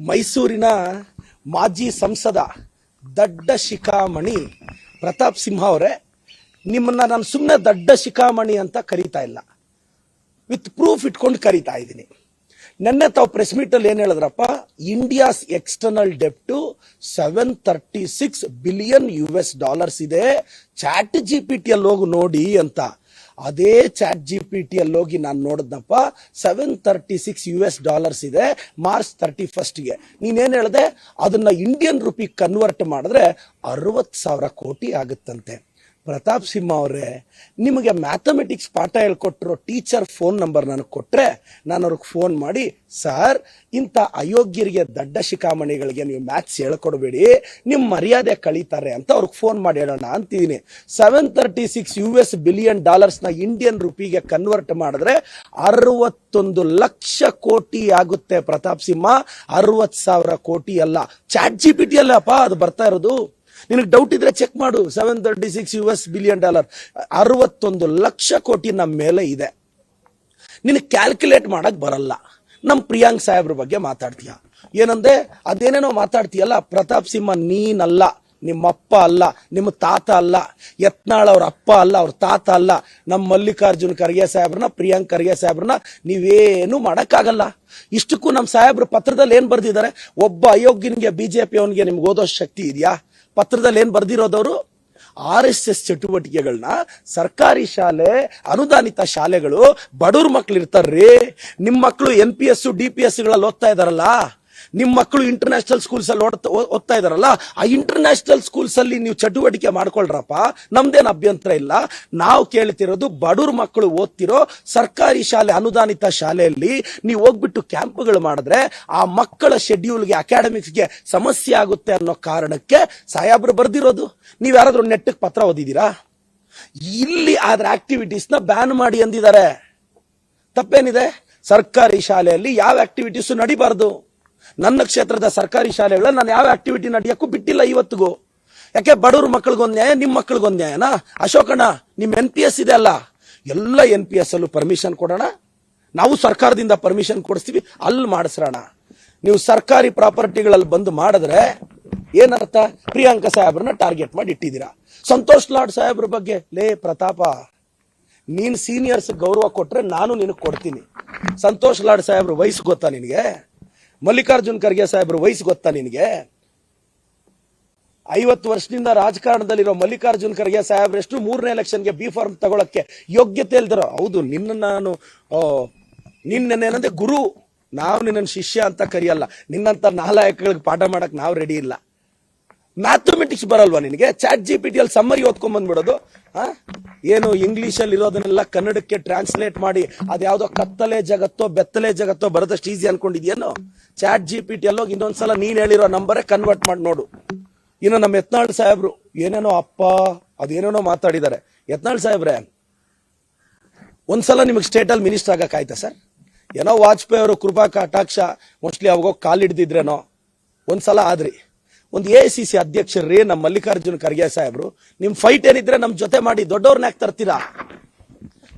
ಮೈಸೂರಿನ ಮಾಜಿ ಸಂಸದ ದಡ್ಡ ಶಿಖಾಮಣಿ ಪ್ರತಾಪ್ ಸಿಂಹ ಅವರೇ, ನಿಮ್ಮನ್ನ ನಾನು ಸುಮ್ಮನೆ ದಡ್ಡ ಶಿಖಾಮಣಿ ಅಂತ ಕರೀತಾ ಇಲ್ಲ. ವಿತ್ ಪ್ರೂಫ್ ಇಟ್ಕೊಂಡು ಕರೀತಾ ಇದ್ದೀನಿ. ನೆನ್ನೆ ತಾವು ಪ್ರೆಸ್ ಮೀಟ್ ಅಲ್ಲಿ ಏನ್ ಹೇಳಿದ್ರಪ್ಪ? India's external ಡೆಪ್ಟು seven thirty six billion U S dollars ಇದೆ. ಚಾಟ್ ಜಿ ಪಿ ಟಿಯಲ್ಲಿ ಹೋಗಿ ನೋಡಿ ಅಂತ. ಅದೇ ಚಾಟ್ ಜಿ ಪಿ ಟಿಯಲ್ಲಿ ಹೋಗಿ ನಾನು ನೋಡಿದ್ನಪ್ಪ seven thirty six U S dollars ಇದೆ ಮಾರ್ಚ್ ತರ್ಟಿ ಫಸ್ಟ್ಗೆ ನೀನೇನು ಹೇಳಿದೆ? ಅದನ್ನ ಇಂಡಿಯನ್ ರುಪಿ ಕನ್ವರ್ಟ್ ಮಾಡಿದ್ರೆ ಅರವತ್ತು ಸಾವಿರ ಕೋಟಿ ಆಗುತ್ತಂತೆ. ಪ್ರತಾಪ್ ಸಿಂಹ ಅವರೇ, ನಿಮಗೆ ಮ್ಯಾಥಮೆಟಿಕ್ಸ್ ಪಾಠ ಹೇಳ್ಕೊಟ್ಟಿರೋ ಟೀಚರ್ ಫೋನ್ ನಂಬರ್ ನನಗೆ ಕೊಟ್ಟರೆ ನಾನು ಅವ್ರಿಗೆ ಫೋನ್ ಮಾಡಿ ಸರ್ ಇಂಥ ಅಯೋಗ್ಯರಿಗೆ ದಡ್ಡ ಶಿಖಾಮಣಿಗಳಿಗೆ ನೀವು ಮ್ಯಾಥ್ಸ್ ಹೇಳ್ಕೊಡ್ಬೇಡಿ ನಿಮ್ಮ ಮರ್ಯಾದೆ ಕಳೀತಾರೆ ಅಂತ ಅವ್ರಿಗೆ ಫೋನ್ ಮಾಡಿ ಹೇಳೋಣ ಅಂತಿದ್ದೀನಿ seven thirty six U S billion ಡಾಲರ್ಸ್ನ Indian ರುಪಿಗೆ ಕನ್ವರ್ಟ್ ಮಾಡಿದ್ರೆ ಅರವತ್ತೊಂದು ಲಕ್ಷ ಕೋಟಿ ಆಗುತ್ತೆ ಪ್ರತಾಪ್ ಸಿಂಹ. ಅರವತ್ತು ಸಾವಿರ ಕೋಟಿ ಅಲ್ಲ. ಚಾಟ್ ಜಿ ಪಿ ಟಿ ಅಲ್ಲಪ್ಪ, ಅದು ಬರ್ತಾ ಇರೋದು. ನಿನಗೆ ಡೌಟ್ ಇದ್ರೆ ಚೆಕ್ ಮಾಡು. Seven thirty six U S billion dollar ಅರವತ್ತೊಂದು ಲಕ್ಷ ಕೋಟಿ ನಮ್ಮ ಮೇಲೆ ಇದೆ. ನಿನಗೆ ಕ್ಯಾಲ್ಕುಲೇಟ್ ಮಾಡಕ್ ಬರಲ್ಲ. ನಮ್ಮ ಪ್ರಿಯಾಂಕ್ ಸಾಹೇಬ್ರ ಬಗ್ಗೆ ಮಾತಾಡ್ತೀಯ. ಏನಂದೆ? ಅದೇನೇನೋ ಮಾತಾಡ್ತೀಯಲ್ಲ? ಪ್ರತಾಪ್ ಸಿಂಹ ನೀನಲ್ಲ, ನಿಮ್ಮಪ್ಪ ಅಲ್ಲ, ನಿಮ್ಮ ತಾತ ಅಲ್ಲ, ಯತ್ನಾಳ್ ಅವ್ರ ಅಪ್ಪ ಅಲ್ಲ, ಅವ್ರ ತಾತ ಅಲ್ಲ ನಮ್ಮ ಮಲ್ಲಿಕಾರ್ಜುನ್ ಖರ್ಗೆ ಸಾಹೇಬ್ರನ್ನ, ಪ್ರಿಯಾಂಕ್ ಖರ್ಗೆ ಸಾಹೇಬ್ರನ್ನ ನೀವೇನು ಮಾಡೋಕ್ಕಾಗಲ್ಲ. ಇಷ್ಟಕ್ಕೂ ನಮ್ಮ ಸಾಹೇಬ್ರ ಪತ್ರದಲ್ಲಿ ಏನು ಬರೆದಿದ್ದಾರೆ? ಒಬ್ಬ ಅಯೋಗ್ಯನಿಗೆ ಬಿ ಜೆ ಪಿ ಅವನಿಗೆ ನಿಮ್ಗೆ ಓದೋ ಶಕ್ತಿ ಇದೆಯಾ? ಪತ್ರದಲ್ಲಿ ಏನು ಬರ್ದಿರೋದವರು ಆರ್ ಎಸ್ ಎಸ್ ಚಟುವಟಿಕೆಗಳನ್ನ ಸರ್ಕಾರಿ ಶಾಲೆ, ಅನುದಾನಿತ ಶಾಲೆಗಳು ಬಡವ್ರ ಮಕ್ಳು ಇರ್ತಾರ್ರಿ ನಿಮ್ ಮಕ್ಕಳು N P S D P ಎಸ್ಗಳಲ್ಲಿ ಓದ್ತಾ ಇದಾರಲ್ಲ. ನಿಮ್ ಮಕ್ಕಳು ಇಂಟರ್ನ್ಯಾಷನಲ್ ಸ್ಕೂಲ್ಸ್ ಅಲ್ಲಿ ಓದ್ತಾ ಇದಾರಲ್ಲ, ಆ ಇಂಟರ್ನ್ಯಾಷನಲ್ ಸ್ಕೂಲ್ಸ್ ಅಲ್ಲಿ ನೀವು ಚಟುವಟಿಕೆ ಮಾಡ್ಕೊಳ್ರಪ್ಪ, ನಮ್ದೇನು ಅಭ್ಯಂತರ ಇಲ್ಲ. ನಾವು ಕೇಳ್ತಿರೋದು ಬಡವ್ರ ಮಕ್ಕಳು ಓದ್ತಿರೋ ಸರ್ಕಾರಿ ಶಾಲೆ, ಅನುದಾನಿತ ಶಾಲೆಯಲ್ಲಿ ನೀವು ಹೋಗ್ಬಿಟ್ಟು ಕ್ಯಾಂಪ್ಗಳು ಮಾಡಿದ್ರೆ ಆ ಮಕ್ಕಳ ಶೆಡ್ಯೂಲ್ಗೆ, ಅಕಾಡೆಮಿಕ್ಸ್ಗೆ ಸಮಸ್ಯೆ ಆಗುತ್ತೆ ಅನ್ನೋ ಕಾರಣಕ್ಕೆ ಸಾಯಾಬ್ರು ಬರ್ದಿರೋದು. ನೀವು ಯಾರಾದ್ರೂ ನೆಟ್ಟಕ್ಕೆ ಪತ್ರ ಓದಿದ್ದೀರಾ? ಇಲ್ಲಿ ಅದರ ಆಕ್ಟಿವಿಟೀಸ್ನ ಬ್ಯಾನ್ ಮಾಡಿ ಅಂದಿದ್ದಾರೆ. ತಪ್ಪೇನಿದೆ? ಸರ್ಕಾರಿ ಶಾಲೆಯಲ್ಲಿ ಯಾವ ಆಕ್ಟಿವಿಟೀಸ್ ನಡಿಬಾರ್ದು? ನನ್ನ ಕ್ಷೇತ್ರದ ಸರ್ಕಾರಿ ಶಾಲೆಗಳ ನಾನು ಯಾವ ಆಕ್ಟಿವಿಟಿ ನಡೆಯೋಕ್ಕೂ ಬಿಟ್ಟಿಲ್ಲ ಇವತ್ತಿಗೂ. ಯಾಕೆ ಬಡವ್ರ ಮಕ್ಕಳಿಗೊಂದು ನ್ಯಾಯ ನಿಮ್ಮ ಮಕ್ಕಳಿಗೊಂದು ನ್ಯಾಯನಾ? ಅಶೋಕಣ್ಣ ನಿಮ್ಮ ಎನ್ ಪಿ ಎಸ್ ಇದೆ ಅಲ್ಲ. ಎಲ್ಲ ಎನ್ ಪಿ ಎಸ್ ಅಲ್ಲೂ ಪರ್ಮಿಷನ್ ಕೊಡೋಣ. ನಾವು ಸರ್ಕಾರದಿಂದ ಪರ್ಮಿಷನ್ ಕೊಡಿಸ್ತೀವಿ, ಅಲ್ಲಿ ಮಾಡಿಸ್ರೋಣ. ನೀವು ಸರ್ಕಾರಿ ಪ್ರಾಪರ್ಟಿಗಳಲ್ಲಿ ಬಂದು ಮಾಡಿದ್ರೆ ಏನರ್ಥ? ಪ್ರಿಯಾಂಕ ಸಾಹೇಬ್ರನ್ನ ಟಾರ್ಗೆಟ್ ಮಾಡಿ ಇಟ್ಟಿದ್ದೀರಾ. ಸಂತೋಷ್ ಲಾಡ್ ಸಾಹೇಬ್ರ ಬಗ್ಗೆ, ಲೇ ಪ್ರತಾಪ, ನೀನು ಸೀನಿಯರ್ಸ್ ಗೌರವ ಕೊಟ್ಟರೆ ನಾನು ನಿನಗೆ ಕೊಡ್ತೀನಿ. ಸಂತೋಷ್ ಲಾಡ್ ಸಾಹೇಬ್ರ ವಯಸ್ಸು ಗೊತ್ತಾ ನಿನಗೆ? ಮಲ್ಲಿಕಾರ್ಜುನ್ ಖರ್ಗೆ ಸಾಹೇಬ್ರ ವಯಸ್ಸು ಗೊತ್ತಾ ನಿನಗೆ? ಐವತ್ತು ವರ್ಷದಿಂದ ರಾಜಕಾರಣದಲ್ಲಿರೋ ಮಲ್ಲಿಕಾರ್ಜುನ್ ಖರ್ಗೆ ಸಾಹೇಬ್ರಷ್ಟು ಮೂರನೇ ಎಲೆಕ್ಷನ್ಗೆ ಬಿ ಫಾರ್ಮ್ ತಗೊಳಕ್ಕೆ ಯೋಗ್ಯತೆ ಇಲ್ದಿರೋ, ಹೌದು, ನಿನ್ನ ನಾನು ನಿನ್ನೇನಂದ್ರೆ ಗುರು, ನಾವು ನಿನ್ನ ಶಿಷ್ಯ ಅಂತ ಕರೆಯಲ್ಲ. ನಿನ್ನಂತ ನಾಲಾಯಕಗಳಿಗೆ ಪಾಠ ಮಾಡಕ್ ನಾವು ರೆಡಿ ಇಲ್ಲ. ಮ್ಯಾಥಮೆಟಿಕ್ಸ್ ಬರಲ್ವಾ ನಿನಗೆ? ಚಾಟ್ ಜಿ ಪಿ ಟಿಯಲ್ಲಿ ಸಮ್ಮರಿ ಓದ್ಕೊಂಡ್ ಬಂದ್ಬಿಡೋದು? ಏನು ಇಂಗ್ಲಿಷ್ ಅಲ್ಲಿ ಇರೋದನ್ನೆಲ್ಲ ಕನ್ನಡಕ್ಕೆ ಟ್ರಾನ್ಸ್ಲೇಟ್ ಮಾಡಿ ಅದ್ಯಾವುದೋ ಕತ್ತಲೆ ಜಗತ್ತೋ ಬೆತ್ತಲೆ ಜಗತ್ತೋ ಬರೋದಷ್ಟು ಈಸಿ ಅನ್ಕೊಂಡಿದ್ಯೇನೋ? ಚಾಟ್ ಜಿ ಪಿ ಟಿ ಹೋಗಿ ಇನ್ನೊಂದ್ಸಲ ನೀನ್ ಹೇಳಿರೋ ನಂಬರೇ ಕನ್ವರ್ಟ್ ಮಾಡಿ ನೋಡು. ಇನ್ನು ನಮ್ಮ ಯತ್ನಾಳ್ ಸಾಹೇಬ್ರು ಏನೇನೋ ಅಪ್ಪ, ಅದೇನೇನೋ ಮಾತಾಡಿದ್ದಾರೆ. ಯತ್ನಾಳ್ ಸಾಹೇಬ್ರೆ, ಒಂದ್ಸಲ ನಿಮಗೆ ಸ್ಟೇಟಲ್ಲಿ ಮಿನಿಸ್ಟರ್ ಆಗಕ್ಕಾಯ್ತಾ ಸರ್? ಏನೋ ವಾಜಪೇಯಿ ಅವರು ಕೃಪಾ ಕಟಾಕ್ಷ ಮೋಸ್ಟ್ಲಿ ಅವಾಗ ಕಾಲಿಡ್ದಿದ್ರೇನೋ ಒಂದ್ಸಲ ಆದ್ರಿ. ಒಂದು ಎ ಸಿ ಸಿ ಅಧ್ಯಕ್ಷರ್ರಿ ನಮ್ಮ ಮಲ್ಲಿಕಾರ್ಜುನ್ ಖರ್ಗೆ ಸಾಹೇಬ್ರು. ನಿಮ್ ಫೈಟ್ ಏನಿದ್ರೆ ನಮ್ ಜೊತೆ ಮಾಡಿ, ದೊಡ್ಡವ್ರನ್ನ ಯಾಕೆ ತರ್ತೀರಾ?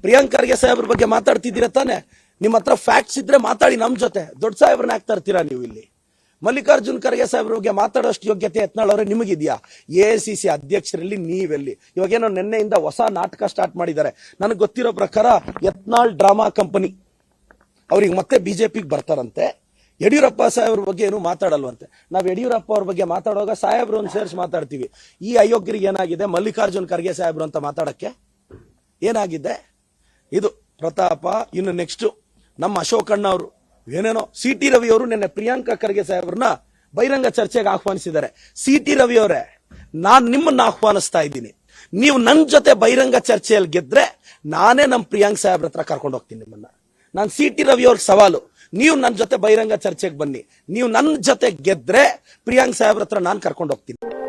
ಪ್ರಿಯಾಂಕ್ ಖರ್ಗೆ ಸಾಹೇಬ್ರ ಬಗ್ಗೆ ಮಾತಾಡ್ತಿದ್ದೀರಾ ತಾನೆ? ನಿಮ್ಮ ಹತ್ರ ಫ್ಯಾಕ್ಟ್ಸ್ ಇದ್ರೆ ಮಾತಾಡಿ ನಮ್ ಜೊತೆ. ದೊಡ್ಡ ಸಾಹೇಬ್ರನ್ನ ಯಾಕೆ ತರ್ತೀರಾ ನೀವು ಇಲ್ಲಿ? ಮಲ್ಲಿಕಾರ್ಜುನ್ ಖರ್ಗೆ ಸಾಹೇಬ್ರ ಬಗ್ಗೆ ಮಾತಾಡೋಷ್ಟು ಯೋಗ್ಯತೆ ಯತ್ನಾಳ್ ಅವರೇ ನಿಮಗಿದ್ಯಾ? ಎ ಸಿ ಸಿ ಅಧ್ಯಕ್ಷರಲ್ಲಿ ನೀವೆಲ್ಲಿ? ಇವಾಗೇನೋ ನಿನ್ನೆಯಿಂದ ಹೊಸ ನಾಟಕ ಸ್ಟಾರ್ಟ್ ಮಾಡಿದ್ದಾರೆ. ನನಗೆ ಗೊತ್ತಿರೋ ಪ್ರಕಾರ ಯತ್ನಾಳ್ ಡ್ರಾಮಾ ಕಂಪನಿ. ಅವ್ರಿಗೆ ಮತ್ತೆ ಬಿಜೆಪಿಗೆ ಬರ್ತಾರಂತೆ. ಯಡಿಯೂರಪ್ಪ ಸಾಹೇಬ್ರ ಬಗ್ಗೆ ಏನು ಮಾತಾಡಲ್ವಂತೆ. ನಾವು ಯಡಿಯೂರಪ್ಪ ಅವ್ರ ಬಗ್ಗೆ ಮಾತಾಡುವಾಗ ಸಾಹೇಬ್ರು ಒಂದು ಸೇರಿಸಿ ಮಾತಾಡ್ತೀವಿ. ಈ ಅಯೋಗ್ಯರಿಗೆ ಏನಾಗಿದೆ? ಮಲ್ಲಿಕಾರ್ಜುನ್ ಖರ್ಗೆ ಸಾಹೇಬ್ರು ಅಂತ ಮಾತಾಡಕ್ಕೆ? ಏನಾಗಿದೆ? ಇದು ಪ್ರತಾಪ, ಇನ್ನು ನೆಕ್ಸ್ಟ್ ನಮ್ಮ ಅಶೋಕಣ್ಣ ಅವರು. ಏನೇನೋ? ಸಿ ಟಿ ರವಿ ಅವರು ನಿನ್ನೆ ಪ್ರಿಯಾಂಕಾ ಖರ್ಗೆ ಸಾಹೇಬ್ರನ್ನ ಬಹಿರಂಗ ಚರ್ಚೆಗೆ ಆಹ್ವಾನಿಸಿದ್ದಾರೆ. ಸಿ ಟಿ ರವಿ ಅವರೇ, ನಾನು ನಿಮ್ಮನ್ನ ಆಹ್ವಾನಿಸ್ತಾ ಇದ್ದೀನಿ. ನೀವು ನನ್ನ ಜೊತೆ ಬಹಿರಂಗ ಚರ್ಚೆಯಲ್ಲಿ ಗೆದ್ರೆ ನಾನೇ ನಮ್ಮ ಪ್ರಿಯಾಂಕ್ ಸಾಹೇಬ್ರ ಹತ್ರ ಕರ್ಕೊಂಡು ಹೋಗ್ತೀನಿ ನಿಮ್ಮನ್ನ. ನಾನು ಸಿ ಟಿ ರವಿ ಅವ್ರಿಗೆ ಸವಾಲು. ನೀವು ನನ್ನ ಜೊತೆ ಬಹಿರಂಗ ಚರ್ಚೆಗೆ ಬನ್ನಿ. ನೀವು ನನ್ನ ಜೊತೆ ಗೆದ್ರೆ ಪ್ರಿಯಾಂಕ್ ಸಾಹೇಬ್ರ ಹತ್ರ ನಾನು ಕರ್ಕೊಂಡು ಹೋಗ್ತೀನಿ.